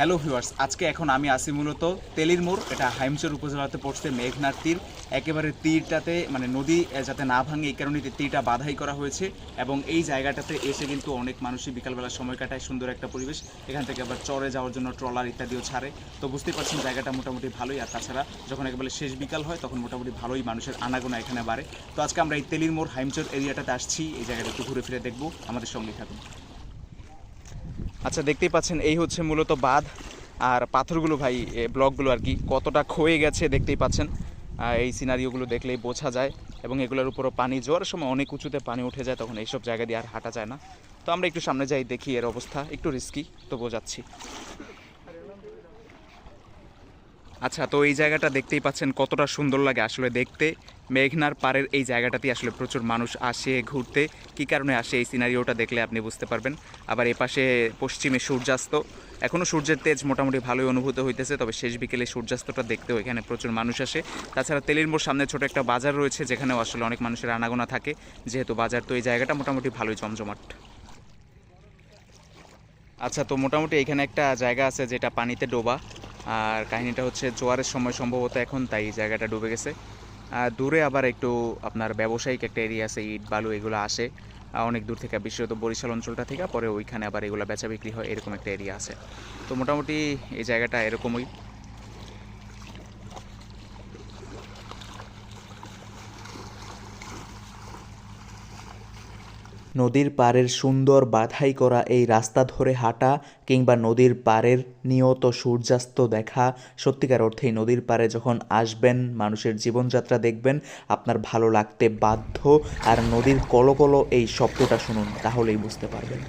Hello viewers আজকে এখন আমি আসি মূলত তেলির মোড়। এটা হাইমচর উপজেলাতে পড়ছে মেঘনার তীর। একেবারে তীরটাতে মানে নদী যাতে না ভাঙে, এই কারণে তীরটা বাধাই করা হয়েছে। এবং এই জায়গাটাতে এসে কিন্তু অনেক মানুষই বিকালবেলা সময় কাটায়, সুন্দর একটা পরিবেশ। এখান থেকে আবার চরে যাওয়ার জন্য ট্রলার ইত্যাদিও ছাড়ে। তো বুঝতে পারছেন জায়গাটা মোটামুটি ভালোই। আর তাছাড়া যখন একেবারে শেষ বিকাল হয়, তখন মোটামুটি ভালোই মানুষের আনাগোনা এখানে বাড়ে। তো আজকে আমরা এই তেলির মোড়, হাইমচর এরিয়াটাতে আসছি। এই জায়গাটা একটু ঘুরে ফিরে দেখব। আমাদের সঙ্গে থাকুন। আচ্ছা দেখতেই পাচ্ছেন, এই হচ্ছে মূলত বাঁধ। আর পাথরগুলো ভাই ব্লকগুলো আর কি, কতটা ক্ষয়ে গেছে দেখতেই পাচ্ছেন। এই সিনারিওগুলো দেখলেই বোঝা যায় এবং এগুলোর উপরও পানি জোয়ার সময় অনেক উঁচুতে পানি উঠে যায়, তখন এইসব জায়গা দিয়ে আর হাঁটা যায় না। তো আমরা একটু সামনে যাই, দেখি এর অবস্থা, একটু রিস্কি তো বোঝাচ্ছি। আচ্ছা তো এই জায়গাটা দেখতেই পাচ্ছেন কতটা সুন্দর লাগে আসলে দেখতে। মেঘনার পাড়ের এই জায়গাটাতে আসলে প্রচুর মানুষ আসে ঘুরতে। কী কারণে আসে এই সিনারিওটা দেখলে আপনি বুঝতে পারবেন। আবার এপাশে পশ্চিমে সূর্যাস্ত। এখনও সূর্যের তেজ মোটামুটি ভালোই অনুভূত হইতেছে, তবে শেষ বিকেলে সূর্যাস্তটা দেখতেও এখানে প্রচুর মানুষ আসে। তাছাড়া মোড় সামনে ছোট একটা বাজার রয়েছে, যেখানেও আসলে অনেক মানুষের আনাগোনা থাকে। যেহেতু বাজার, তো এই জায়গাটা মোটামুটি ভালোই জমজমাট। আচ্ছা তো মোটামুটি এখানে একটা জায়গা আছে যেটা পানিতে ডোবা। আর কাহিনীটা হচ্ছে জোয়ারের সময় সম্ভবত এখন তাই জায়গাটা ডুবে গেছে। আর দূরে আবার একটু আপনার ব্যবসায়িক একটা এরিয়া আছে, ইট, বালু, এগুলো আসে। অনেক দূর থেকে বিশেষত বরিশাল অঞ্চলটা থেকে, পরে ওইখানে আবার এগুলো বেচা বিক্রি হয়, এরকম একটা এরিয়া আছে। তো মোটামুটি এই জায়গাটা এরকমই। নদীর পাড়ের সুন্দর বাধাই করা এই রাস্তা ধরে হাঁটা কিংবা নদীর পাড়ের নিয়ত সূর্যাস্ত দেখা, সত্যিকার অর্থেই নদীর পাড়ে যখন আসবেন, মানুষের জীবনযাত্রা দেখবেন, আপনার ভালো লাগতে বাধ্য। আর নদীর কলকলো এই শব্দটা শুনুন, তাহলেই বুঝতে পারবেন।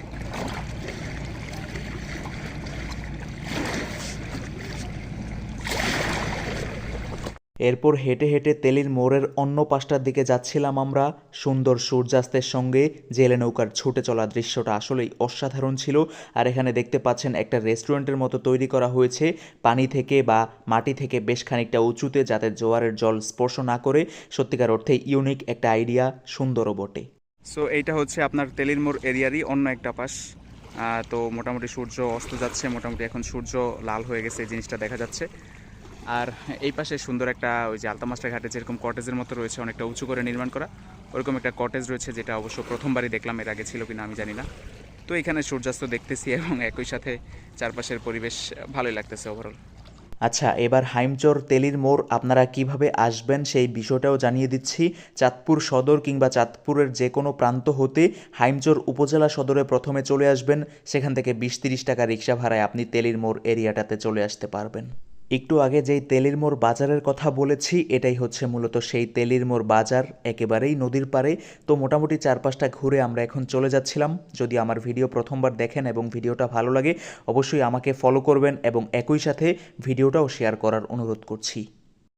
এরপর হেঁটে হেঁটে তেলির মোড়ের অন্য পাশটার দিকে যাচ্ছিলাম আমরা। সুন্দর সূর্যাস্তের সঙ্গে জেলে নৌকার ছুটে চলা দৃশ্যটা আসলেই অসাধারণ ছিল। আর এখানে দেখতে পাচ্ছেন একটা রেস্টুরেন্টের মতো তৈরি করা হয়েছে। পানি থেকে বা মাটি থেকে বেশ খানিকটা উঁচুতে যাতে জোয়ারের জল স্পর্শ না করে, সত্যিকার অর্থে ইউনিক একটা আইডিয়া, সুন্দরও বটে। সো এইটা হচ্ছে আপনার তেলির মোড় এরিয়ারই অন্য একটা পাশ। তো মোটামুটি সূর্য অস্ত যাচ্ছে, মোটামুটি এখন সূর্য লাল হয়ে গেছে, এই জিনিসটা দেখা যাচ্ছে। আর এই পাশে সুন্দর একটা ওই যে আলতামাস্টার ঘাটে যেরকম কটেজের মতো রয়েছে, অনেকটা উঁচু করে নির্মাণ করা। ওরকম একটা কটেজ রয়েছে যেটা অবশ্য প্রথমবারই দেখলাম, এর আগে ছিল কিনা আমি জানি না। তো এখানে সূর্যাস্ত দেখতেছি এবং একই সাথে চারপাশের পরিবেশ ভালোই লাগতেছে ওভারঅল আচ্ছা এবার হাইমচর তেলির মোড়, আপনারা কীভাবে আসবেন সেই বিষয়টাও জানিয়ে দিচ্ছি। চাঁদপুর সদর কিংবা চাঁদপুরের যে কোনো প্রান্ত হতে হাইমচর উপজেলা সদরে প্রথমে চলে আসবেন। সেখান থেকে বিশ তিরিশ টাকা রিক্সা ভাড়ায় আপনি তেলির মোড় এরিয়াটাতে চলে আসতে পারবেন। একটু আগে যেই তেলের মোড় বাজারের কথা বলেছি, এটাই হচ্ছে মূলত সেই তেলের মোড় বাজার, একেবারেই নদীর পাড়ে। তো মোটামুটি চারপাশটা ঘুরে আমরা এখন চলে যাচ্ছিলাম। যদি আমার ভিডিও প্রথমবার দেখেন এবং ভিডিওটা ভালো লাগে, অবশ্যই আমাকে ফলো করবেন এবং একই সাথে ভিডিওটাও শেয়ার করার অনুরোধ করছি।